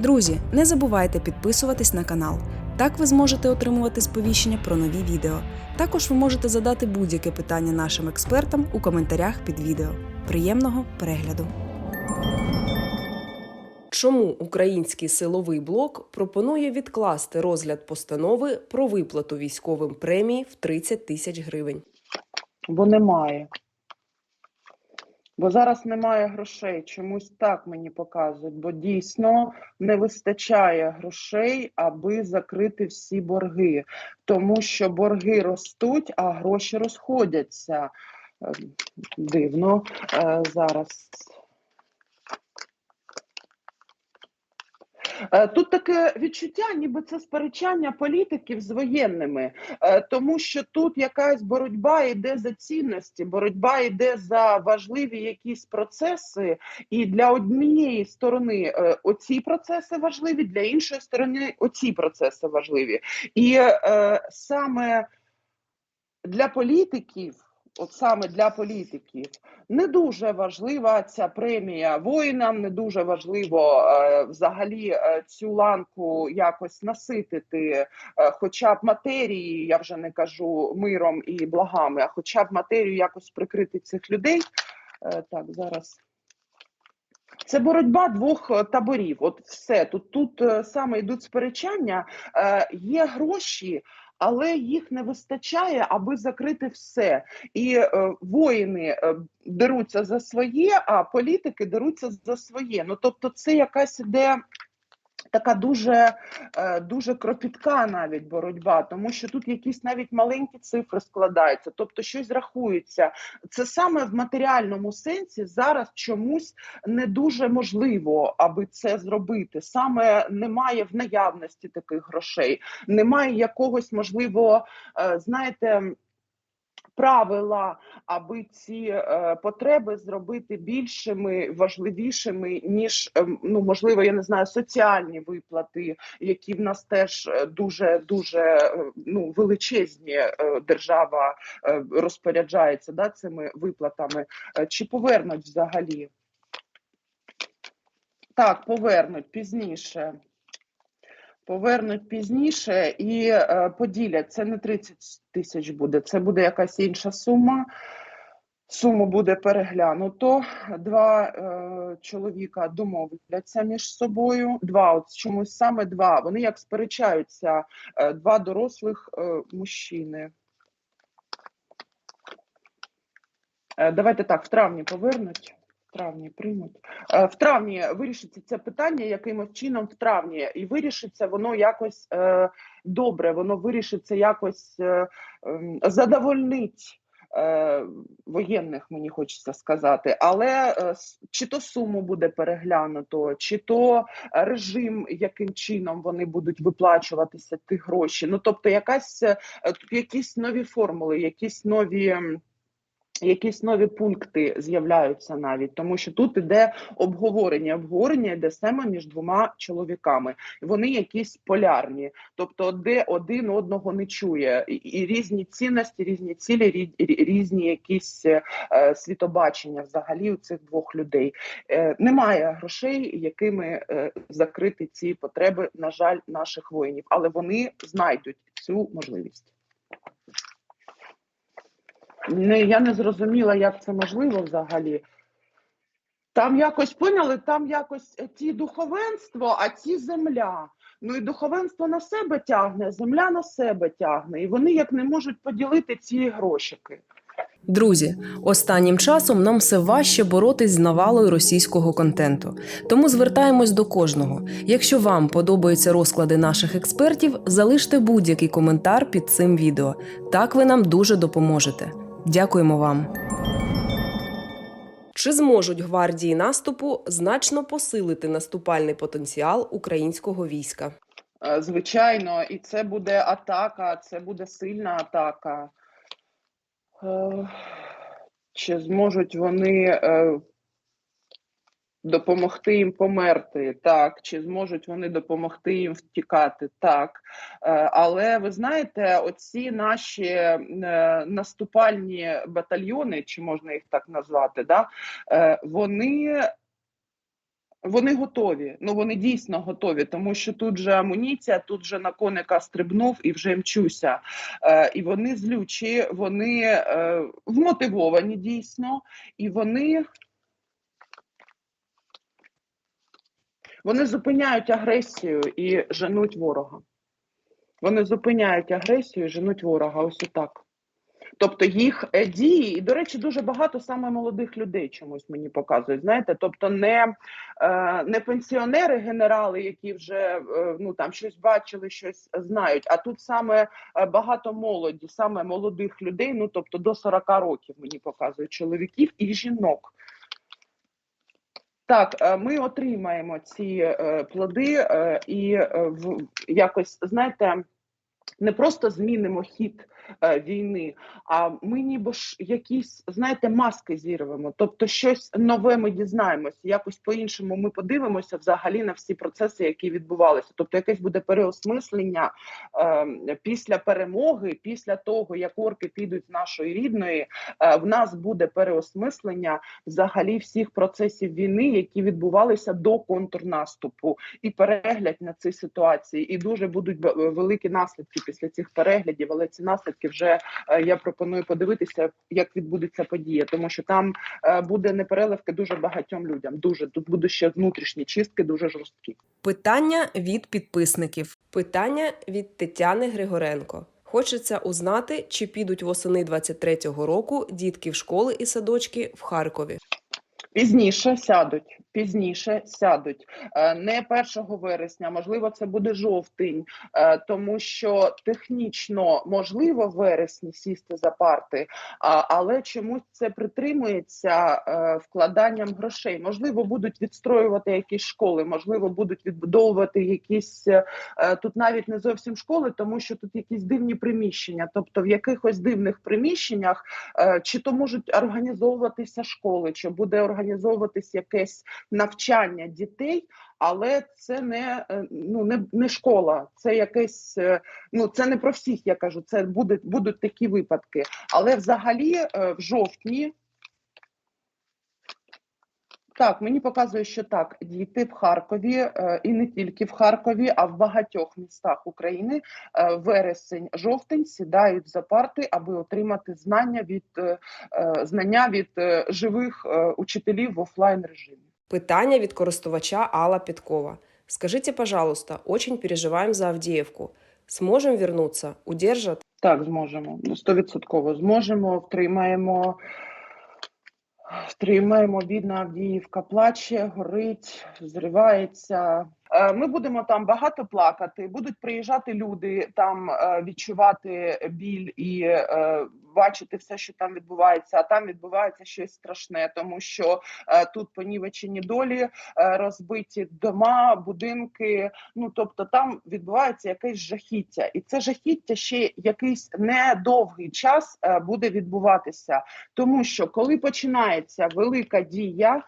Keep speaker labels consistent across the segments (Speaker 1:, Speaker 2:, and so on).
Speaker 1: Друзі, не забувайте підписуватись на канал. Так ви зможете отримувати сповіщення про нові відео. Також ви можете задати будь-яке питання нашим експертам у коментарях під відео. Приємного перегляду! Чому український силовий блок пропонує відкласти розгляд постанови про виплату військовим премії в 30 тисяч гривень?
Speaker 2: Бо немає. Бо зараз немає грошей. Чомусь так мені показують, бо дійсно не вистачає грошей, аби закрити всі борги. Тому що борги ростуть, а гроші розходяться. Е, Дивно Е, зараз. Тут таке відчуття, ніби це сперечання політиків з воєнними, Е, тому що тут якась боротьба йде за цінності, боротьба йде за важливі якісь процеси, і для однієї сторони е, оці процеси важливі, для іншої сторони оці процеси важливі. І е, саме для політиків. От саме для політиків не дуже важлива ця премія воїнам, не дуже важливо е, взагалі е, цю ланку якось наситити, е, хоча б матерії, я вже не кажу миром і благами, а хоча б матерію якось прикрити цих людей. Е, так, зараз. Це боротьба двох е, таборів. От все тут тут е, саме йдуть сперечання. Е, є гроші, але їх не вистачає, аби закрити все. І е, воїни е, деруться за своє, а політики деруться за своє. Ну тобто, це якась іде. Така дуже е, дуже кропітка навіть боротьба, тому що тут якісь навіть маленькі цифри складаються, тобто щось рахується. Це саме в матеріальному сенсі зараз чомусь не дуже можливо, аби це зробити. Саме немає в наявності таких грошей, немає якогось можливо, е, знаєте. Правила, аби ці е, потреби зробити більшими, важливішими, ніж ем, ну можливо, я не знаю, соціальні виплати, які в нас теж е, дуже дуже е, ну величезні. Держава розпоряджається да, цими виплатами. Чи повернуть взагалі? Так, повернуть пізніше. Повернуть пізніше і е, поділять. Це не 30 тисяч буде, це буде якась інша сума. Суму буде переглянуто. Два е, чоловіка домовляться між собою. Два, от чомусь саме два. Вони як сперечаються, е, два дорослих е, мужчини. Е, давайте так, в травні повернуть. Травні приймуть. Е, В травні вирішиться це питання якимось чином в травні, і вирішиться воно якось е, добре, воно вирішиться якось е, ем, задовольнить е, воєнних, мені хочеться сказати. Але е, чи то суму буде переглянуто, чи то режим, яким чином вони будуть виплачуватися ті гроші. Ну тобто, якась е, якісь нові формули, якісь нові. Якісь нові пункти з'являються навіть, тому що тут іде обговорення. Обговорення йде саме між двома чоловіками. Вони якісь полярні, тобто де один одного не чує, і, різні цінності, різні цілі, рі- рі- різні якісь е, світобачення взагалі у цих двох людей. Е, немає грошей, якими е, закрити ці потреби, на жаль, наших воїнів, але вони знайдуть цю можливість. Не, я не зрозуміла, як це можливо взагалі. Там якось поняли, там якось е, ті духовенство, а ті земля. Ну і духовенство на себе тягне, земля на себе тягне, і вони як не можуть поділити ці грошики.
Speaker 1: Друзі, останнім часом нам все важче боротись з навалою російського контенту. Тому звертаємось до кожного. Якщо вам подобаються розклади наших експертів, залиште будь-який коментар під цим відео. Так ви нам дуже допоможете. Дякуємо вам. Чи зможуть гвардії наступу значно посилити наступальний потенціал українського війська?
Speaker 2: Е, Звичайно, і це буде атака, це буде сильна атака. Е, Чи зможуть вони е, допомогти їм померти? Так. Чи зможуть вони допомогти їм втікати? Так. Е, Але ви знаєте, оці наші е, наступальні батальйони, чи можна їх так назвати, да, е, вони Вони готові. Ну вони дійсно готові, тому що тут же амуніція, тут же на коника стрибнув і вже мчуся. Е, і вони злючі, вони е, вмотивовані дійсно, і вони. Вони зупиняють агресію і женуть ворога. Вони зупиняють агресію і женуть ворога. Ось отак. Тобто їх е, дії, і, до речі, дуже багато саме молодих людей чомусь мені показують. Знаєте, тобто не, е, не пенсіонери, генерали, які вже е, ну там щось бачили, щось знають. А тут саме багато молоді, саме молодих людей, ну тобто до 40 років мені показують чоловіків і жінок. Так, е, ми отримаємо ці е, плоди е, і якось знаєте. Не просто змінимо хід війни, а ми ніби ж якісь, знаєте, маски зірвемо. Тобто, щось нове ми дізнаємося, якось по-іншому ми подивимося взагалі на всі процеси, які відбувалися. Тобто, якесь буде переосмислення е, після перемоги, після того, як орки підуть з нашої рідної, е, в нас буде переосмислення взагалі всіх процесів війни, які відбувалися до контрнаступу, і перегляд на ці ситуації. І дуже будуть великі наслідки після цих переглядів. Але ці наслідки вже е, я пропоную подивитися, як відбудеться подія, тому що там е, буде непереливки дуже багатьом людям. Дуже тут будуть ще внутрішні чистки, дуже жорсткі.
Speaker 1: Питання від підписників. Питання від Тетяни Григоренко. Хочеться узнати, чи підуть восени 23-го року дітки в школи і садочки в Харкові.
Speaker 2: Пізніше сядуть, пізніше сядуть. Е, Не 1 вересня, можливо, це буде жовтень, е, тому що технічно можливо в вересні сісти за парти, але чомусь це притримується е, вкладанням грошей. Можливо, будуть відстроювати якісь школи, можливо, будуть відбудовувати якісь тут навіть не зовсім школи, тому що тут якісь дивні приміщення. Тобто в якихось дивних приміщеннях чи то можуть організовуватися школи, чи буде організовуватись якесь навчання дітей, але це не е, ну не, не школа, це якесь е, ну це не про всіх. Я кажу, це буде будуть такі випадки. Але взагалі е, в жовтні. Так, мені показує, що так, діти в Харкові і не тільки в Харкові, а в багатьох містах України е, вересень, жовтень сідають за парти, аби отримати знання від знання від живих учителів в офлайн режимі.
Speaker 1: Питання від користувача Алла Підкова. Скажите, пожалуйста, очень переживаем за Авдіївку. Зможемо вернуться? Удержат?
Speaker 2: Так, зможемо. Ну, Стовідсотково зможемо, втримаємо. Втримаємо, бідна Авдіївка плаче, горить, зривається. Е, Ми будемо там багато плакати. Будуть приїжджати люди, там е, відчувати біль і е, бачити все, що там відбувається. А там відбувається щось страшне, тому що тут понівечені долі, розбиті дома, будинки. Ну тобто, там відбувається якесь жахіття, і це жахіття ще якийсь недовгий час буде відбуватися. Тому що коли починається велика дія,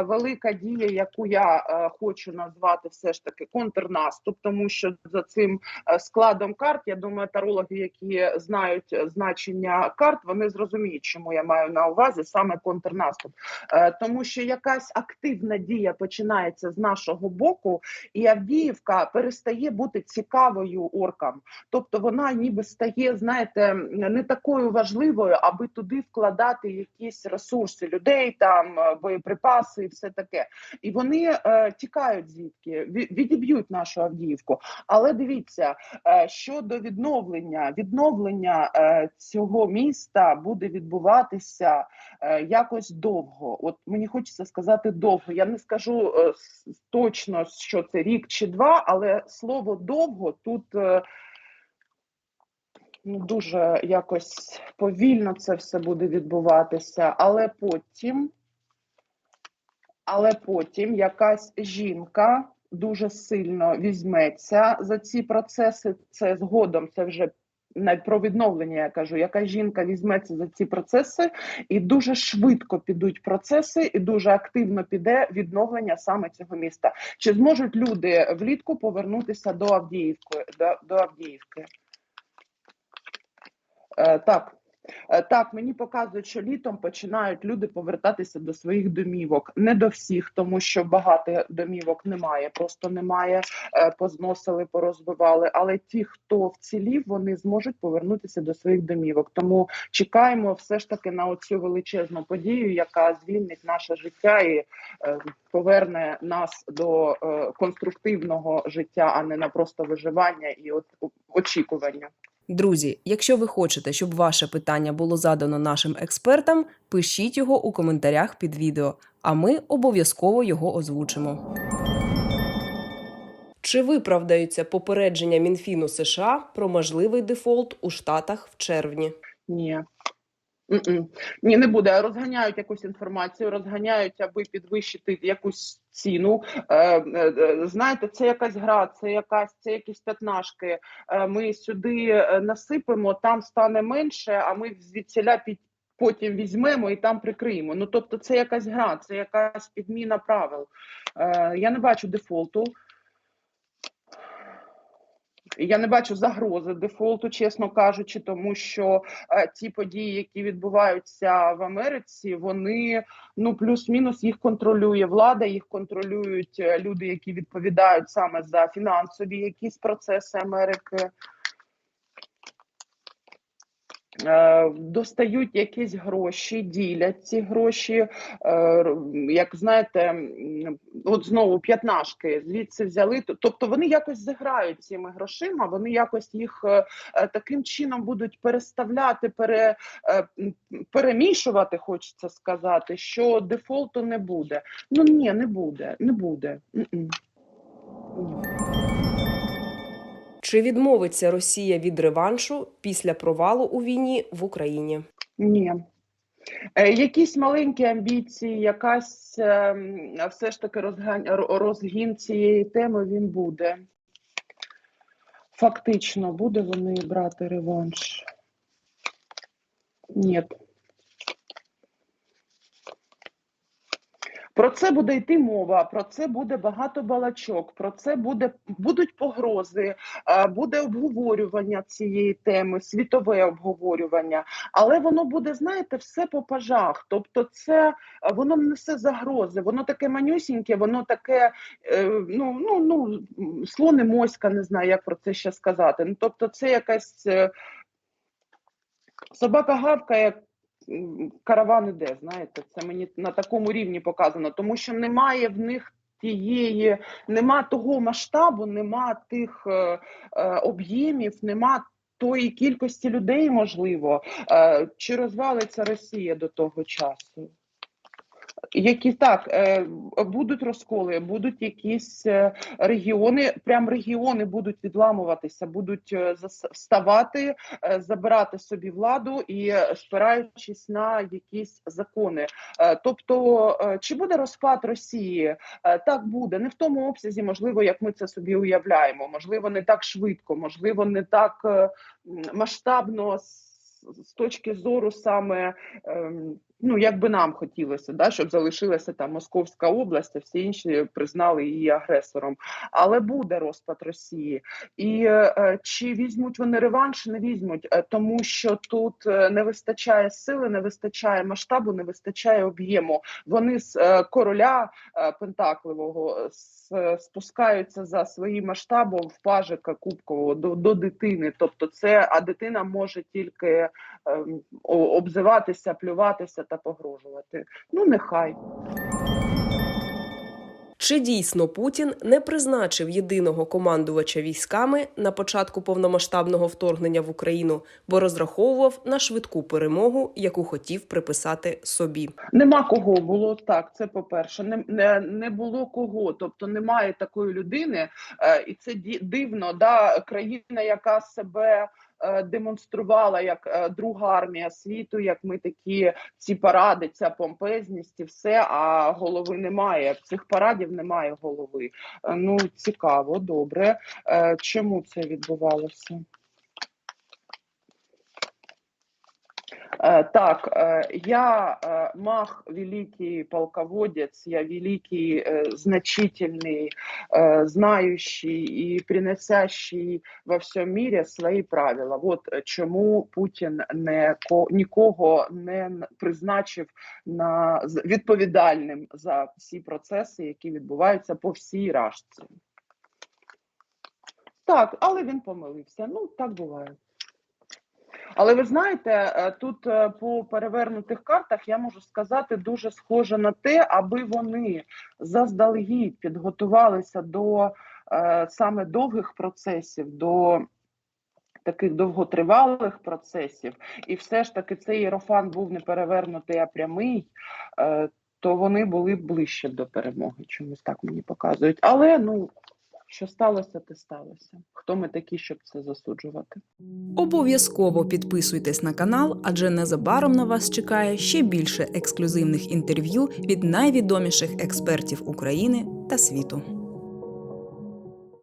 Speaker 2: велика дія, яку я хочу назвати все ж таки контрнаступ, тому що за цим е, складом карт, я думаю, тарологи, які знають значення карт, вони зрозуміють, чому я маю на увазі саме контрнаступ, Е, тому що якась активна дія починається з нашого боку, і Авдіївка перестає бути цікавою оркам. Тобто вона ніби стає, знаєте, не такою важливою, аби туди вкладати якісь ресурси людей, там е, боєприпаси і все таке. І вони е, тікають звідки, ві- відіб'ють нашу Авдіївку. Але дивіться, е, щодо відновлення, відновлення е, цього міста буде відбуватися е, якось довго. От мені хочеться сказати довго. Я не скажу точно, що це рік чи два, але слово довго тут. Ну, дуже якось повільно це все буде відбуватися, але потім, але потім якась жінка дуже сильно візьметься за ці процеси. Це згодом, це вже навіть про відновлення. Я кажу, яка жінка візьметься за ці процеси, і дуже швидко підуть процеси, і дуже активно піде відновлення саме цього міста. Чи зможуть люди влітку повернутися до Авдіївки? До, до Авдіївки? Е, так, Так, мені показують, що літом починають люди повертатися до своїх домівок. Не до всіх, тому що багато домівок немає, просто немає. е, Позносили, порозбивали. Але ті, хто вцілів, вони зможуть повернутися до своїх домівок. Тому чекаємо все ж таки на оцю величезну подію, яка звільнить наше життя і е, поверне нас до е, конструктивного життя, а не на просто виживання і очікування.
Speaker 1: Друзі, якщо ви хочете, щоб ваше питання було задано нашим експертам, пишіть його у коментарях під відео, а ми обов'язково його озвучимо. Чи виправдаються попередження Мінфіну США про можливий дефолт у Штатах в червні?
Speaker 2: Ні. Ні, не буде. Розганяють якусь інформацію, розганяють, аби підвищити якусь ціну. Е, е, е, знаєте, це якась гра, це якась це якісь п'ятнашки. Е, ми сюди е, насипемо, там стане менше, а ми звідсіля під. Потім візьмемо і там прикриємо. Ну тобто, це якась гра, це якась підміна правил. Е, я не бачу дефолту. Я не бачу загрози дефолту, чесно кажучи, тому що е, ті події, які відбуваються в Америці, вони ну плюс-мінус їх контролює влада, їх контролюють е, люди, які відповідають саме за фінансові якісь процеси Америки. Е, Достають якісь гроші, ділять ці гроші. е, Як знаєте, от знову п'ятнашки звідси взяли. Тобто вони якось зіграють цими грошима, вони якось їх е, таким чином будуть переставляти, пере, перемішувати, хочеться сказати, що дефолту не буде. Ну ні, не буде, не буде. М-м. Ні.
Speaker 1: Чи відмовиться Росія від реваншу після провалу у війні в Україні?
Speaker 2: Ні. Е, Якісь маленькі амбіції, якась ем, все ж таки розгань, розгін цієї теми він буде. Фактично, буде вони брати реванш? Ні. Про це буде йти мова, про це буде багато балачок, про це буде, будуть погрози, е, буде обговорювання цієї теми, світове обговорювання, але воно буде, знаєте, все по пажах. Тобто, це е, воно несе загрози, воно таке манюсіньке, воно таке, е, ну, ну, ну, слони моська, не знаю, як про це ще сказати. Ну, тобто, це якась собака гавкає, караван іде, знаєте, це мені на такому рівні показано, тому що немає в них тієї, нема того масштабу, нема тих е, е, об'ємів, нема тої кількості людей, можливо, е, чи розвалиться Росія до того часу. Які так е, будуть розколи, будуть якісь е, регіони, прям регіони будуть відламуватися, будуть е, вставати, забирати собі владу і спираючись на якісь закони. Тобто, чи буде розпад Росії? Так буде, не в тому обсязі, можливо, як ми це собі уявляємо. Можливо, не так швидко, можливо, не так масштабно з точки зору саме. Ну, як би нам хотілося, да, щоб залишилася там Московська область, а всі інші признали її агресором. Але буде розпад Росії. І е, чи візьмуть вони реванш? Не візьмуть, е, тому що тут е, не вистачає сили, не вистачає масштабу, не вистачає об'єму. Вони з е, короля е, Пентакливого е, е, спускаються за своїм масштабом в пажика Кубкового до, до дитини. Тобто, це а дитина може тільки о- обзиватися, плюватися та погрожувати. Ну нехай.
Speaker 1: Чи дійсно Путін не призначив єдиного командувача військами на початку повномасштабного вторгнення в Україну, бо розраховував на швидку перемогу, яку хотів приписати собі?
Speaker 2: Нема кого було так. Це по-перше, не, не, не було кого. Тобто немає такої людини, е, і це дивно. Да, країна, яка себе демонструвала як е, друга армія світу, як ми такі ці паради, ця помпезність і все. А голови немає. Цих парадів немає голови. Е, ну цікаво, добре. Е, чому це відбувалося? Так, э, я э, мах великий полководец, я великий, э, значительный, э, знающий и приносящий во всем мире свої правила. Вот е, чому Путін не ко- нікого не н- призначив на з- відповідальним за всі процеси, які відбуваються по всій рашці. Так, але він помилився. Ну, так буває. Але ви знаєте, е, тут е, по перевернутих картах я можу сказати дуже схоже на те, аби вони заздалегідь підготувалися до е, саме довгих процесів, до таких довготривалих процесів, і все ж таки цей єрофан був не перевернутий, а прямий, то вони були ближче до перемоги. Чомусь так мені показують. Але ну що сталося, те сталося. Хто ми такі, щоб це засуджувати?
Speaker 1: Обов'язково підписуйтесь на канал, адже незабаром на вас чекає ще більше ексклюзивних інтерв'ю від найвідоміших експертів України та світу.